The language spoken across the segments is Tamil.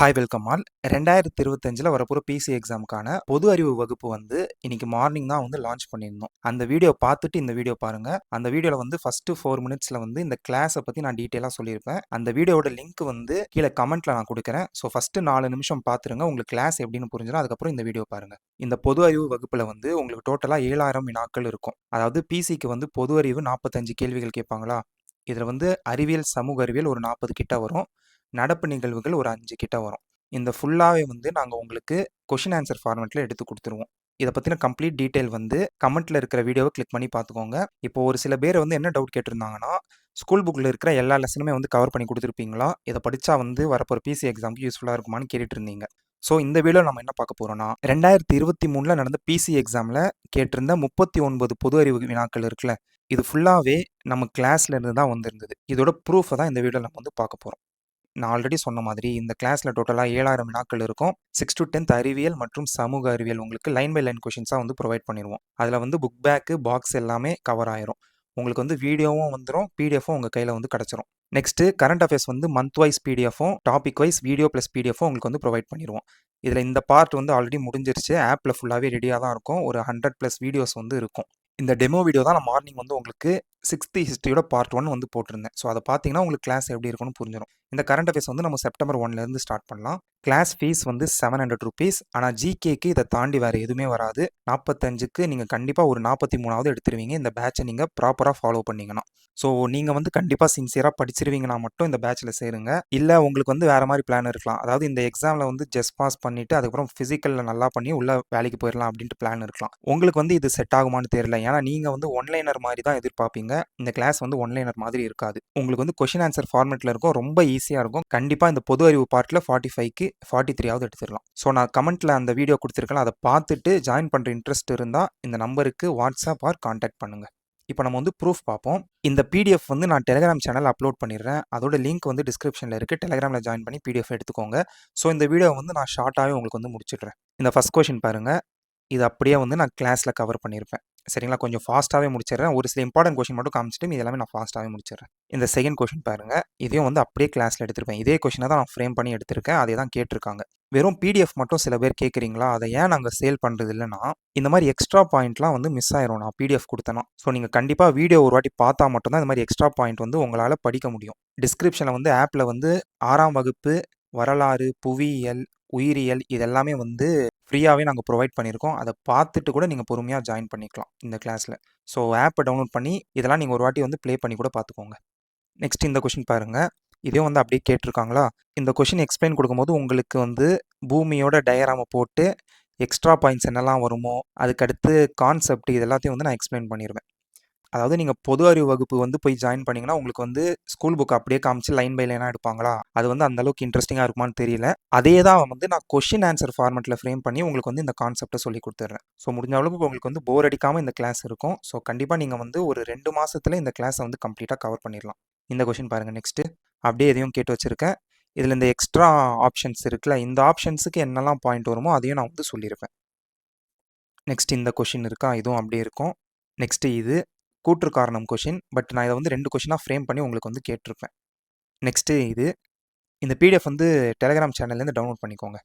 ஹாய் வெல்கம் ஆல் ரெண்டாயிரத்தி இருபத்தஞ்சில் வரப்போகிற பிசி எக்ஸாமுக்கான பொது அறிவு வகுப்பு வந்து இன்னைக்கு மார்னிங் தான் வந்து லான்ச் பண்ணியிருந்தோம். அந்த வீடியோ பார்த்துட்டு இந்த வீடியோ பாருங்கள் அந்த வீடியோவில் வந்து ஃபஸ்ட்டு ஃபோர் மினிட்ஸில் வந்து இந்த கிளாஸை பற்றி நான் டீட்டெயிலாக சொல்லியிருப்பேன். அந்த வீடியோட லிங்க் வந்து கீழே கமெண்ட்டில் நான் கொடுக்குறேன். ஸோ ஃபஸ்ட்டு நாலு நிமிஷம் பார்த்துருங்க. உங்களுக்கு கிளாஸ் எப்படின்னு புரிஞ்சிடும் அதுக்கப்புறம் இந்த வீடியோ பாருங்கள் இந்த பொது அறிவு வகுப்பில் வந்து உங்களுக்கு டோட்டலாக ஏழாயிரம் வினாக்கள் இருக்கும். அதாவது பிசிக்கு வந்து பொது அறிவு நாற்பத்தஞ்சு கேள்விகள் கேட்பாங்களா? இதில் வந்து அறிவியல் சமூக அறிவியல் ஒரு நாற்பது கிட்ட வரும். நடப்பு நிகழ்வுகள் ஒரு அஞ்சு கிட்ட வரும். இந்த ஃபுல்லாகவே வந்து நாங்கள் உங்களுக்கு கொஷின் ஆன்சர் ஃபார்மேட்டில் எடுத்து கொடுத்துருவோம். இதை பற்றின கம்ப்ளீட் டீட்டெயில் வந்து கமெண்ட்டில் இருக்கிற வீடியோவை கிளிக் பண்ணி பார்த்துக்கோங்க இப்போ ஒரு சில பேர் வந்து என்ன டவுட் கேட்டிருந்தாங்கன்னா ஸ்கூல் புக்கில் இருக்கிற எல்லா லெசனுமே வந்து கவர் பண்ணி கொடுத்துருப்பீங்களா? இதை படித்தா வந்து வரப்போகிற பிசி எக்ஸாமுக்கு யூஸ்ஃபுல்லாக இருக்குமான்னு கேட்டுட்டு இருந்தீங்க ஸோ இந்த வீடியோ நம்ம என்ன பார்க்க போகிறோம்னா ரெண்டாயிரத்தி இருபத்தி மூணில் நடந்த பிசி எக்ஸாமில் கேட்டிருந்த முப்பத்தி ஒன்பது பொது அறிவு வினாக்கள் இருக்குல்ல இது ஃபுல்லாகவே நம்ம கிளாஸ்ல இருந்து தான் வந்திருந்தது. இதோட ப்ரூஃபை தான் இந்த வீடியோ நம்ம வந்து பார்க்க போகிறோம் நான் ஆல்ரெடி சொன்ன மாதிரி இந்த கிளாஸில் டோட்டலாக ஏழாயிரம் வினாக்கள் இருக்கும். சிக்ஸ் டு டென்த் அறிவியல் மற்றும் சமூக அறிவியல் உங்களுக்கு லைன் பை லைன் கொஷின்ஸாக வந்து ப்ரொவைட் பண்ணிடுவோம். அதில் வந்து புக் பேக்கு பாக்ஸ் எல்லாமே கவர் ஆயிரும். உங்களுக்கு வந்து வீடியோவும் வந்துடும் பிடிஎஃப்பும் உங்கள் கையில் வந்து கிடச்சிரும். நெக்ஸ்ட்டு கரண்ட் அஃபேர்ஸ் வந்து மந்த் வைஸ் பிடிஎஃப்பும் டாபிக் வைஸ் வீடியோ ப்ளஸ் பிடிஎஃப்பும் உங்களுக்கு வந்து ப்ரொவைட் பண்ணிடுவோம். இதில் இந்த பார்ட் வந்து ஆல்ரெடி முடிஞ்சிருச்சு. ஆப்பில் ஃபுல்லாகவே ரெடியாக தான் இருக்கும். ஒரு ஹண்ட்ரட் ப்ளஸ் வீடியோஸ் வந்து இருக்கும். இந்த டெமோ வீடியோ தான் நான் மார்னிங் வந்து உங்களுக்கு சிக்ஸ்த்து ஹிஸ்ட்ரியோட பார்ட் ஒன் வந்து போட்டிருந்தேன். ஸோ அதை பார்த்தீங்கன்னா உங்களுக்கு கிளாஸ் எப்படி இருக்கும்னு புரிஞ்சிடும் இந்த கரண்ட் அஃபேர்ஸ் வந்து நம்ம செப்டம்பர் ஒன்லேருந்து ஸ்டார்ட் பண்ணலாம். கிளாஸ் ஃபீஸ் வந்து செவன் ஹண்ட்ரட் ருபீஸ் ஆனால் ஜிகேக்கு இதை தாண்டி வேறு எதுவுமே வராது. நாற்பத்தஞ்சுக்கு நீங்கள் கண்டிப்பாக ஒரு நாற்பத்தி மூணாவது எடுத்துருவீங்க. இந்த பேட்சை நீங்கள் ப்ராப்பராக ஃபாலோ பண்ணிங்கன்னா. ஸோ நீங்கள் வந்து கண்டிப்பாக சின்சியராக படிச்சிருவீங்கன்னா மட்டும் இந்த பேட்சில் சேருங்க. இல்லை உங்களுக்கு வந்து வேறு மாதிரி பிளான் இருக்கலாம். அதாவது இந்த எக்ஸாமில் வந்து ஜஸ்ட் பாஸ் பண்ணிவிட்டு அதுக்கப்புறம் ஃபிசிக்கலில் நல்லா பண்ணி உள்ள வேலைக்கு போயிடலாம் அப்படின்ட்டு பிளான் இருக்கலாம். உங்களுக்கு வந்து இது செட் ஆகுமான்னு தெரியல. ஏன்னா நீங்கள் வந்து ஒன்லைனர் மாதிரி தான் எதிர்பார்ப்பீங்க. இந்த கிளாஸ் வந்து ஒன்லைனர் மாதிரி இருக்காது. உங்களுக்கு வந்து கொஷின் ஆன்சர் ஃபார்மேட்டில் இருக்கும். ரொம்ப ஈஸியாக இருக்கும். கண்டிப்பாக இந்த பொது அறிவு பார்ட்டில் ஃபார்ட்டி ஃபைவ்க்கு ஃபார்ட்டி த்ரீயாவது எடுத்துடலாம். ஸோ நான் கமெண்ட்டில் அந்த வீடியோ கொடுத்துருக்கேன் அதை பார்த்துட்டு ஜாயின் பண்ணுற இன்ட்ரெஸ்ட் இருந்தால் இந்த நம்பருக்கு வாட்ஸ்அப் ஆர் காண்டாக்ட் பண்ணுங்கள் இப்போ நம்ம வந்து ப்ரூஃப் பார்ப்போம். இந்த பிடிஎஃப் வந்து நான் டெலிகிராம் சேனல் அப்லோட் பண்ணிடுறேன். அதோட லிங்க் வந்து டிஸ்கிரிப்ஷனில் இருக்குது டெலிகிராமில் ஜாயின் பண்ணி பிடிஎஃப் எடுத்துக்கோங்க. ஸோ இந்த வீடியோ வந்து நான் ஷார்ட்டாகவே உங்களுக்கு வந்து முடிச்சிடுறேன். இந்த ஃபஸ்ட் கொஷின் பாருங்கள் இது அப்படியே வந்து நான் கிளாஸில் கவர் பண்ணியிருப்பேன். சரிங்களா? கொஞ்சம் ஃபாஸ்ட்டாகவே முடிச்சிடுறேன். ஒரு சில இம்பார்ட்டன்ட் கொஷின் மட்டும் காமிச்சிட்டு இது எல்லாமே நான் ஃபாஸ்ட்டாகவே முடிச்சிடுறேன். இந்த செகண்ட் கொஷின் பாருங்கள் இதையும் வந்து அப்படியே கிளாஸில் எடுத்திருப்பேன். இதே கொஷினை தான் நான் ஃப்ரேம் பண்ணி எடுத்திருக்கேன். அதே தான் கேட்டிருக்காங்க. வெறும் பிடிஎஃப் மட்டும் சில பேர் கேட்குறீங்களா? அதை ஏன் நாங்கள் சேல் பண்ணுறது இல்லைன்னா இந்த மாதிரி எக்ஸ்ட்ரா பாயிண்ட்லாம் வந்து மிஸ் ஆயிரும். நான் பிடிஎஃப் கொடுத்தேன்னா. ஸோ நீங்கள் கண்டிப்பாக வீடியோ ஒரு வாட்டி பார்த்தா மட்டும்தான் இந்த மாதிரி எக்ஸ்ட்ரா பாயிண்ட் வந்து உங்களால் படிக்க முடியும். டிஸ்கிரிப்ஷனில் வந்து ஆப்பில் வந்து ஆறாம் வகுப்பு வரலாறு புவியியல் உயிரியல் இதெல்லாமே வந்து ஃப்ரீயாகவே நாங்கள் ப்ரொவைட் பண்ணியிருக்கோம். அதை பார்த்துட்டு கூட நீங்கள் பொறுமையாக ஜாயின் பண்ணிக்கலாம் இந்த கிளாஸில். ஸோ ஆப்பை டவுன்லோட் பண்ணி இதெல்லாம் நீங்கள் ஒரு வாட்டி வந்து ப்ளே பண்ணி கூட பார்த்துக்கோங்க. நெக்ஸ்ட் இந்த கொஷின் பாருங்கள் இதே வந்து அப்படியே கேட்டிருக்காங்களா? இந்த கொஷின் எக்ஸ்பிளைன் கொடுக்கும்போது உங்களுக்கு வந்து பூமியோட டயராமை போட்டு எக்ஸ்ட்ரா பாயிண்ட்ஸ் என்னெல்லாம் வருமோ அதுக்கடுத்து கான்செப்ட் இது எல்லாத்தையும் வந்து நான் எக்ஸ்பிளைன் பண்ணிடுவேன் அதாவது நீங்கள் பொது அறிவு வகுப்பு வந்து போய் ஜாயின் பண்ணிங்கன்னா உங்களுக்கு வந்து ஸ்கூல் புக் அப்படியே காமிச்சு லைன் பை லைனாக எடுப்பாங்களா? அது வந்து அந்த அளவுக்கு இன்ட்ரெஸ்டிங்காக இருக்குமான்னு தெரியல. அதே தான் வந்து நான் கொஷின் ஆன்சர் ஃபார்மெட்டில் ஃப்ரேம் பண்ணி உங்களுக்கு வந்து இந்த கான்செப்ட்டை சொல்லி கொடுத்துட்றேன். ஸோ முடிஞ்ச அளவுக்கு உங்களுக்கு வந்து போர் அடிக்காமல் இந்த கிளாஸ் இருக்கும். ஸோ கண்டிப்பாக நீங்கள் வந்து ஒரு ரெண்டு மாதத்தில் இந்த கிளாஸை வந்து கம்ப்ளீட்டாக கவர் பண்ணிடலாம். இந்த கொஷின் பாருங்கள் நெக்ஸ்ட்டு அப்படியே எதையும் கேட்டு வச்சுருக்கேன். இதில் இந்த எக்ஸ்ட்ரா ஆப்ஷன்ஸ் இருக்குல்ல இந்த ஆப்ஷன்ஸுக்கு என்னெல்லாம் பாயிண்ட் வருமோ அதையும் நான் வந்து சொல்லியிருப்பேன். நெக்ஸ்ட் இந்த கொஷின் இருக்கா? இதுவும் அப்படியே இருக்கும். நெக்ஸ்ட்டு இது. கூற்று காரணம் கொஷின் பட் நான் இதை வந்து ரெண்டு கொஷினாக ஃப்ரேம் பண்ணி உங்களுக்கு வந்து கேட்டிருப்பேன். நெக்ஸ்ட்டு இது இந்த பிடிஎஃப் வந்து டெலிகிராம் சேனல்லேருந்து டவுன்லோட் பண்ணிக்கோங்க.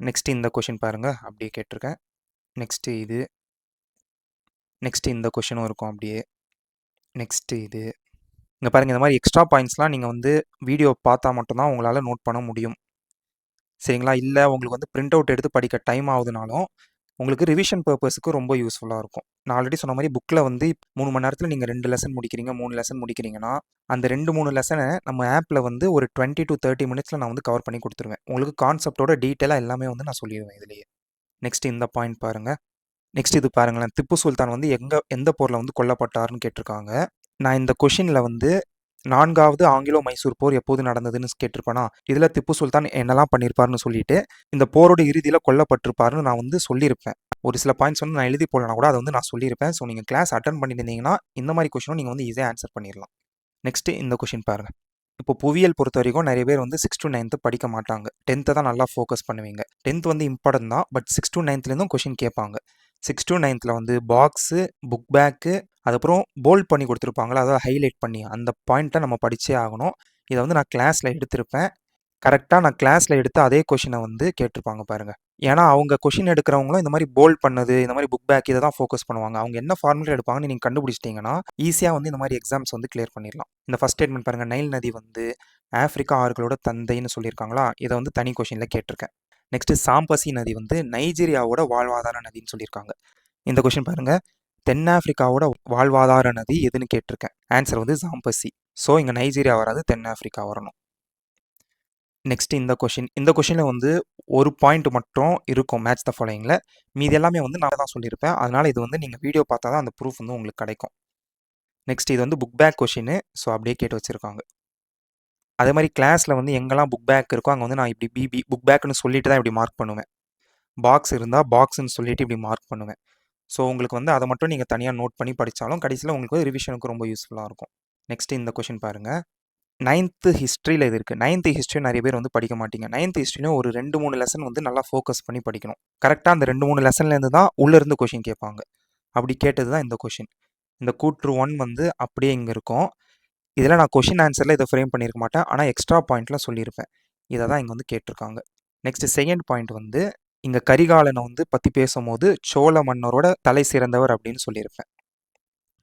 நெக்ஸ்ட்டு இந்த கொஷின் பாருங்கள் அப்படியே கேட்டிருக்கேன். நெக்ஸ்ட்டு இது நெக்ஸ்ட்டு இந்த கொஷினும் இருக்கும் அப்படியே. நெக்ஸ்ட்டு இது இங்கே பாருங்கள் இந்த மாதிரி எக்ஸ்ட்ரா பாயிண்ட்ஸ்லாம் நீங்கள் வந்து வீடியோ பார்த்தா மட்டும்தான் உங்களால் நோட் பண்ண முடியும். சரிங்களா? இல்லை உங்களுக்கு வந்து பிரிண்ட் அவுட் எடுத்து படிக்க டைம் ஆகுதுனாலும் உங்களுக்கு ரிவிஷன் பர்பஸுக்கு ரொம்ப யூஸ்ஃபுல்லாக இருக்கும். நான் ஆல்ரெடி சொன்ன மாதிரி புக்கில் வந்து மூணு மணி நேரத்தில் நீங்கள் ரெண்டு லெசன் முடிக்கிறீங்க மூணு லெசன் முடிக்கிறீங்கன்னா அந்த ரெண்டு மூணு லெசனை நம்ம ஆப்பில் வந்து ஒரு டுவெண்ட்டி டு தேர்ட்டி மினிட்ஸில் நான் வந்து கவர் பண்ணி கொடுத்துருவேன். உங்களுக்கு கான்செப்டோட டீட்டெயிலாக எல்லாமே வந்து நான் சொல்லிடுவேன் இதுலேயே. நெக்ஸ்ட் இந்த பாயிண்ட் பாருங்கள் நெக்ஸ்ட் இது பாருங்களேன். திப்பு சுல்தான் வந்து எங்கே எந்த போரில் வந்து கொல்லப்பட்டாருன்னு கேட்டிருக்காங்க. நான் இந்த கொஷினில் வந்து நான்காவது ஆங்கிலோ மைசூர் போர் எப்போது நடந்ததுன்னு கேட்டிருப்பேனா? இதில் திப்பு சுல்தான் என்னெல்லாம் பண்ணியிருப்பாருன்னு சொல்லிட்டு இந்த போரோட இறுதியில் கொல்லப்பட்டிருப்பாருன்னு நான் வந்து சொல்லியிருப்பேன். ஒரு சில பாயிண்ட்ஸ் வந்து நான் எழுதி போடலாம் கூட அதை வந்து நான் சொல்லியிருப்பேன். ஸோ நீங்கள் கிளாஸ் அட்டன் பண்ணியிருந்தீங்கன்னா இந்த மாதிரி கொஷினும் நீங்கள் வந்து ஈஸியாக ஆன்சர் பண்ணிடலாம் நெக்ஸ்ட்டு இந்த கொஷின் பாருங்கள் இப்போ புவியியல் பொறுத்த வரைக்கும் நிறைய பேர் வந்து சிக்ஸ் டு நைன்த்து படிக்க மாட்டாங்க. டென்த்தை தான் நல்லா ஃபோக்கஸ் பண்ணுவீங்க. டென்த் வந்து இம்பார்ட்டன்ட் தான் பட் சிக்ஸ் டு நைன்த்லேருந்தும் கொஷின் கேட்பாங்க. சிக்ஸ் டு நைன்த்தில் வந்து பாக்ஸு புக் பேக்கு அதுக்கப்புறம் போல்ட் பண்ணி கொடுத்துருப்பாங்களா அதாவது ஹைலைட் பண்ணி அந்த பாயிண்ட்டை நம்ம படித்தே ஆகணும் இதை வந்து நான் கிளாஸில் எடுத்திருப்பேன் கரெக்டாக நான் கிளாஸில் எடுத்து அதே கொஷினை வந்து கேட்டிருப்பாங்க பாருங்கள் ஏன்னா, அவங்க கொஷின் எடுக்கிறவங்களும் இந்த மாதிரி போல்ட் பண்ணது, இந்த மாதிரி புக் பேக் இதை தான் ஃபோக்கஸ் பண்ணுவாங்க. அவங்க என்ன ஃபார்முலா எடுப்பாங்கன்னு நீங்கள் கண்டுபிடிச்சிட்டிங்கன்னா ஈஸியாக வந்து இந்த மாதிரி எக்ஸாம்ஸ் வந்து கிளியர் பண்ணிடலாம். இந்த ஃபர்ஸ்ட் ஸ்டேட்மெண்ட் பாருங்கள் நைல் நதி வந்து ஆஃப்ரிக்கா ஆறுகளோட தந்தைன்னு சொல்லியிருக்காங்களா? இதை வந்து தனி கொஷினில் கேட்டிருக்கேன். நெக்ஸ்ட்டு சாம்பசி நதி வந்து நைஜீரியாவோட வாழ்வாதார நதின்னு சொல்லியிருக்காங்க. இந்த கொஷின் பாருங்கள் தென்னாப்பிரிக்காவோட வாழ்வாதார நதி எதுன்னு கேட்டிருக்கேன். ஆன்சர் வந்து சாம்பசி. ஸோ, இங்கே நைஜீரியா வராது. தென்னாப்பிரிக்கா வரணும். நெக்ஸ்ட் இந்த கொஷின் இந்த கொஷினில் வந்து ஒரு பாயிண்ட் மட்டும் இருக்கும் மேட்ச் த ஃபாலோயிங்கில் மீதி எல்லாமே வந்து நான் தான் சொல்லியிருப்பேன். அதனால் இது வந்து நீங்கள் வீடியோ பார்த்தா தான் அந்த ப்ரூஃப் வந்து உங்களுக்கு கிடைக்கும். நெக்ஸ்ட் இது வந்து புக் பேக் கொஸ்டின். ஸோ, அப்படியே கேட்டு வச்சுருக்காங்க அதே மாதிரி கிளாஸில் வந்து எங்கெல்லாம் புக் பேக் இருக்கோ, அங்கே வந்து நான் இப்படி பிபி புக் பேக்ன்னு சொல்லிட்டு தான் இப்படி மார்க் பண்ணுவேன். பாக்ஸ் இருந்தால் பாக்ஸ்ன்னு சொல்லிட்டு இப்படி மார்க் பண்ணுவேன். ஸோ, உங்களுக்கு வந்து அதை மட்டும் நீங்கள் தனியாக நோட் பண்ணி படித்தாலும் கடைசியில் உங்களுக்கு ரிவிஷனுக்கு ரொம்ப யூஸ்ஃபுல்லாக இருக்கும். நெக்ஸ்ட் இந்த கொஷின் பாருங்கள் நைன்த்து ஹிஸ்ட்ரியில் இது இருக்குது நைன்த்து ஹிஸ்ட்ரி நிறைய பேர் வந்து படிக்க மாட்டீங்க. நைன்த்து ஹிஸ்ட்ரியும் ஒரு 2, 3 லெசன் வந்து நல்லா ஃபோக்கஸ் பண்ணி படிக்கணும். கரெக்டாக அந்த 2, 3 லெசன்லேருந்து தான் உள்ளேருந்து கொஷின் கேட்பாங்க. அப்படி கேட்டது தான் இந்த கொஷின் இந்த கூற்று ஒன் வந்து அப்படியே இங்கே இருக்கும். இதில் நான் கொஷின் ஆன்சரில் இதை ஃப்ரேம் பண்ணியிருக்க மாட்டேன். ஆனால் எக்ஸ்ட்ரா பாயிண்ட்லாம் சொல்லியிருப்பேன். இதை தான் இங்கே வந்து கேட்டிருக்காங்க. நெக்ஸ்ட் செகண்ட் பாயிண்ட் வந்து இங்கே கரிகாலனை வந்து பற்றி பேசும்போது சோழ மன்னரோட தலை சிறந்தவர் அப்படின்னு சொல்லியிருப்பேன்.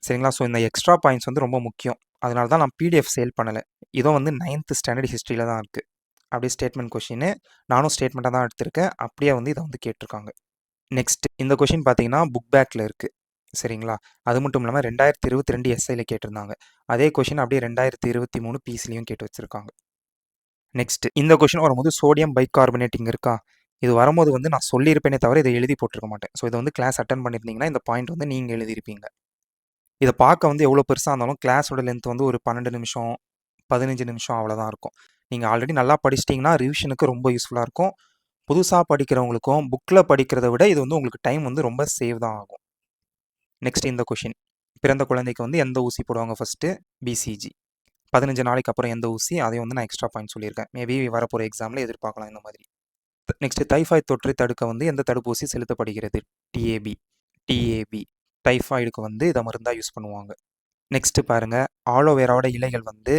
சரிங்களா? ஸோ, இந்த எக்ஸ்ட்ரா பாயிண்ட்ஸ் வந்து ரொம்ப முக்கியம். அதனால தான் நான் பிடிஎஃப் சேல் பண்ணலை இதோ வந்து நைன்த் ஸ்டாண்டர்ட் ஹிஸ்ட்ரியில் தான் இருக்குது அப்படியே ஸ்டேட்மெண்ட் கொஷின் நானும் ஸ்டேட்மெண்ட்டாக தான் எடுத்திருக்கேன். அப்படியே வந்து இதை வந்து கேட்டிருக்காங்க. நெக்ஸ்ட் இந்த கொஷின் பார்த்தீங்கன்னா, புக் பேக்கில் இருக்குது சரிங்களா? அது மட்டும் இல்லாமல் ரெண்டாயிரத்து இருபத்தி ரெண்டு எஸ்ஐயில் கேட்டிருந்தாங்க. அதே கொஷின் அப்படியே ரெண்டாயிரத்தி இருபத்தி மூணு பிசிலையும் கேட்டு வச்சுருக்காங்க நெக்ஸ்ட் இந்த கொஷின் வரும்போது சோடியம் பைகார்பனேட் கார்பனேட்டிங் இருக்கா? இது வரும்போது வந்து நான் சொல்லியிருப்பேனே தவிர இதை எழுதி போட்டிருக்க மாட்டேன். ஸோ, இதை வந்து கிளாஸ் அட்டன் பண்ணியிருந்தீங்கன்னா, இந்த பாயிண்ட் வந்து நீங்கள் எழுதியிருப்பீங்க. இதை பார்க்க வந்து எவ்வளோ பெருசாக இருந்தாலும் கிளாஸோட லென்த் வந்து ஒரு 12 நிமிஷம், 15 நிமிஷம் அவ்வளோதான் இருக்கும். நீங்கள் ஆல்ரெடி நல்லா படிச்சிட்டிங்கன்னா ரிவிஷனுக்கு ரொம்ப யூஸ்ஃபுல்லாக இருக்கும். புதுசாக படிக்கிறவங்களுக்கும் புக்கில் படிக்கிறத விட இது வந்து உங்களுக்கு டைம் வந்து ரொம்ப சேவ் தான் ஆகும். நெக்ஸ்ட் இந்த கொஷின் பிறந்த குழந்தைக்கு வந்து எந்த ஊசி போடுவாங்க ஃபஸ்ட்டு பிசிஜி. 15 நாளைக்கு அப்புறம் எந்த ஊசி? அதையும் வந்து நான் எக்ஸ்ட்ரா பாயிண்ட் சொல்லியிருக்கேன். மேபி வரப்போகிற எக்ஸாமில் எதிர்பார்க்கலாம் இந்த மாதிரி. நெக்ஸ்ட் டைபாய்டு தொற்றை தடுக்க வந்து எந்த தடுப்பூசி செலுத்தப்படுகிறது? டிஏபி. டிஏபி. டைஃபாய்டுக்கு வந்து இதை மருந்தாக யூஸ் பண்ணுவாங்க. நெக்ஸ்ட்டு பாருங்கள் ஆலோவேராவோட இலைகள் வந்து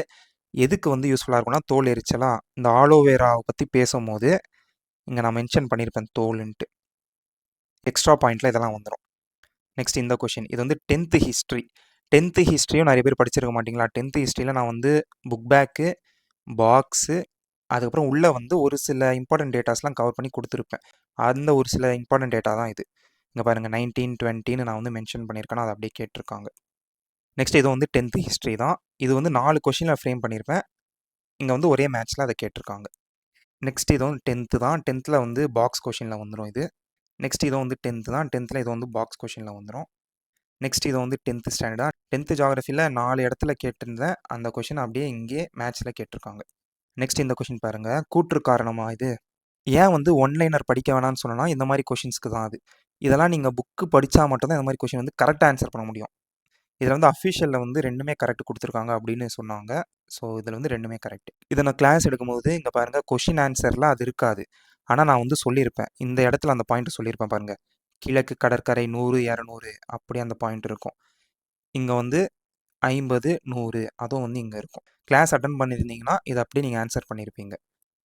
எதுக்கு வந்து யூஸ்ஃபுல்லாக இருக்கும்னா, தோல் எரிச்சலா? இந்த ஆலோவேராவை பற்றி பேசும்போது இங்கே நான் மென்ஷன் பண்ணியிருப்பேன் தோலுன்ட்டு. எக்ஸ்ட்ரா பாயிண்டில் இதெல்லாம் வந்துடும் நெக்ஸ்ட் இந்த கொஷின் இது வந்து 10த் ஹிஸ்ட்ரி. 10த் ஹிஸ்ட்ரியும் நிறைய பேர் படிச்சிருக்க மாட்டீங்களா? 10த் ஹிஸ்ட்ரியில நான் வந்து புக் பேக்கு, பாக்ஸு அதுக்கப்புறம் உள்ளே வந்து ஒரு சில இம்பார்ட்டன்ட் டேட்டாஸ்லாம் கவர் பண்ணி கொடுத்துருப்பேன் அந்த ஒரு சில இம்பார்ட்டன்ட் டேட்டா தான் இது. இங்கே பாருங்கள் நைன்டீன் டுவெண்ட்டின்னு நான் வந்து மென்ஷன் பண்ணியிருக்கேன் அதை அப்படியே கேட்டிருக்காங்க. நெக்ஸ்ட் இது வந்து 10த் ஹிஸ்ட்ரி தான். இது வந்து நாலு கொஷினில் ஃப்ரேம் பண்ணியிருப்பேன். இங்கே வந்து ஒரே மேட்ச்சில் அதை கேட்டிருக்காங்க. நெக்ஸ்ட் இது வந்து 10த் தான். 10த்ல வந்து பாக்ஸ் கொஷினில் வந்துடும் இது. நெக்ஸ்ட் இது வந்து 10த் தான். 10த்ல இது வந்து பாக்ஸ் கொஷினில் வந்துடும் நெக்ஸ்ட் இது வந்து 10த் ஸ்டாண்டர்டா 10த் ஜியோகிராஃபில 4 இடத்துல கேட்டிருந்தேன். அந்த கொஷின் அப்படியே இங்கே மேட்ச்சில் கேட்டிருக்காங்க. நெக்ஸ்ட் இந்த கொஷின் பாருங்கள் கூற்று காரணமாக இது? ஏன் வந்து ஒன்லைனர் படிக்க வேணாம்னு சொன்னேன்னா, இந்த மாதிரி கொஷின்ஸ்க்கு தான் அது. இதெல்லாம் நீங்கள் புக்கு படித்தா மட்டும்தான் இந்த மாதிரி கொஷின் வந்து கரெக்டாக ஆன்சர் பண்ண முடியும். இதில் வந்து அஃபிஷியலில் வந்து ரெண்டுமே கரெக்ட் கொடுத்துருக்காங்க அப்படின்னு சொன்னாங்க. ஸோ, இதில் வந்து ரெண்டுமே கரெக்ட். இதை நான் கிளாஸ் எடுக்கும்போது இங்கே பாருங்கள் கொஷின் ஆன்சரில் அது இருக்காது. ஆனால் நான் வந்து சொல்லியிருப்பேன். இந்த இடத்துல அந்த பாயிண்ட்டை சொல்லியிருப்பேன் பாருங்கள் கிழக்கு கடற்கரை நூறு இரநூறு அப்படி அந்த பாயிண்ட் இருக்கும். இங்கே வந்து 50, 100 அதுவும் வந்து இங்கே இருக்கும். கிளாஸ் அட்டன் பண்ணியிருந்தீங்கன்னா, இதை அப்படியே நீங்கள் ஆன்சர் பண்ணியிருப்பீங்க.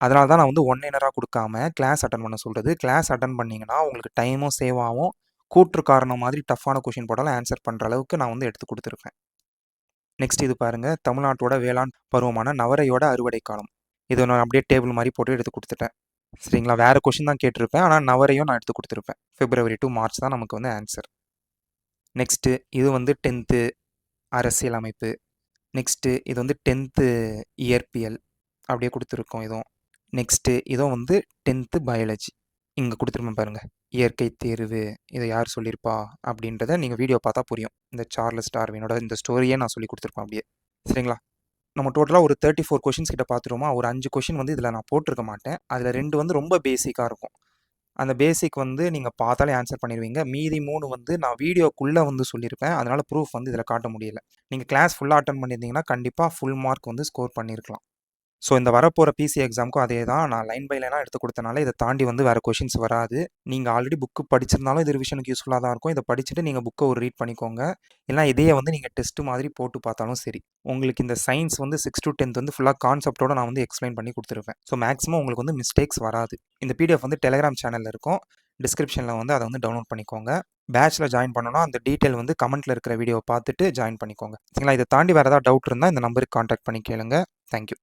அதனால தான் நான் வந்து ஒன் லைனரா கொடுக்காம கிளாஸ் அட்டன் பண்ண சொல்கிறது கிளாஸ் அட்டன் பண்ணிங்கன்னா உங்களுக்கு டைமும் சேவ் ஆகும். கூற்று காரணம் மாதிரி டஃப்பான கொஷின் போட்டாலும் ஆன்சர் பண்ணுற அளவுக்கு நான் வந்து எடுத்து கொடுத்துருப்பேன் நெக்ஸ்ட் இது பாருங்க. தமிழ்நாட்டோட வேளாண் பருவமான நவரையோட அறுவடை காலம். இதை நான் அப்படியே டேபிள் மாதிரி போட்டு எடுத்து கொடுத்துட்டேன் சரிங்களா? வேறு கொஸ்டின் தான் கேட்டிருப்பேன். ஆனால் நவரையும் நான் எடுத்து கொடுத்துருப்பேன் ஃபிப்ரவரி டூ மார்ச் தான் நமக்கு வந்து ஆன்சர். நெக்ஸ்ட்டு இது வந்து 10த் அரசியல் அமைப்பு. நெக்ஸ்ட்டு இது வந்து 10த் இயற்பியல். அப்படியே கொடுத்துருக்கோம் இதுவும். நெக்ஸ்ட்டு இதுவும் வந்து 10த் பயாலஜி. இங்கே குடுத்துருப்பேன் பாருங்கள் இயற்கை தேர்வு. இதை யார் சொல்லியிருப்பா? அப்படின்றத நீங்கள் வீடியோ பார்த்தா புரியும். இந்த சார்லஸ் டார்வினோட இந்த ஸ்டோரியே நான் சொல்லி கொடுத்துருப்பேன் அப்படியே. சரிங்களா? நம்ம டோட்டலாக ஒரு தேர்ட்டி ஃபோர் கொஷின்ஸ் கிட்ட பார்த்துருவோமா ஒரு அஞ்சு கொஷின் வந்து இதில் நான் போட்டிருக்க மாட்டேன். அதில் ரெண்டு வந்து ரொம்ப பேசிக்காக இருக்கும். அந்த பேசிக் வந்து நீங்கள் பார்த்தாலே ஆன்சர் பண்ணிடுவீங்க மீதி மூணு வந்து நான் வீடியோக்குள்ளே வந்து சொல்லியிருப்பேன். அதனால் ப்ரூஃப் வந்து இதில் காட்ட முடியல. நீங்கள் கிளாஸ் ஃபுல்லாக அட்டன் பண்ணியிருந்தீங்கன்னா, கண்டிப்பாக ஃபுல் மார்க் வந்து ஸ்கோர் பண்ணியிருக்கலாம். ஸோ இந்த வரப்போகிற பிசி எக்ஸாமுக்கும் அதே தான் நான் லைன் பை லைனாக எடுத்து கொடுத்தனால இதை தாண்டி வந்து வேறு கொஷின்ஸ் வராது. நீங்கள் ஆல்ரெடி புக்கு படிச்சிருந்தாலும் இது ரிவிஷனுக்கு யூஸ்ஃபுல்லாக தான் இருக்கும். இதை படிச்சுட்டு நீங்கள் புக்கை ஒரு ரீட் பண்ணிக்கோங்க. இல்லைனா இதையே வந்து நீங்கள் டெஸ்ட் மாதிரி போட்டு பார்த்தாலும் சரி. உங்களுக்கு இந்த சயின்ஸ் வந்து சிக்ஸ் டு டென்த் வந்து ஃபுல்லாக கான்செப்டோட நான் வந்து எக்ஸ்பிளைன் பண்ணி கொடுத்துருவேன். ஸோ மேக்ஸிமம் உங்களுக்கு வந்து மிஸ்டேக்ஸ் வராது. இந்த பிடிஎஃப் வந்து டெலிகிராம் சேனலில் இருக்கும். டிஸ்கிரிப்ஷனில் வந்து அதை வந்து டவுன்லோட் பண்ணிக்கோங்க. பேட்ச்சில் ஜாயின் பண்ணணும் அந்த டீட்டெயில் வந்து கமெண்ட்டில் இருக்கிற வீடியோவை பார்த்துட்டு ஜாயின் பண்ணிக்கோங்க. சரிங்களா? இதை தாண்டி வேறு ஏதாவது டவுட் இருந்தால் இந்த நம்பருக்கு காண்டாக்ட் பண்ணி கேளுங்க. தேங்க்யூ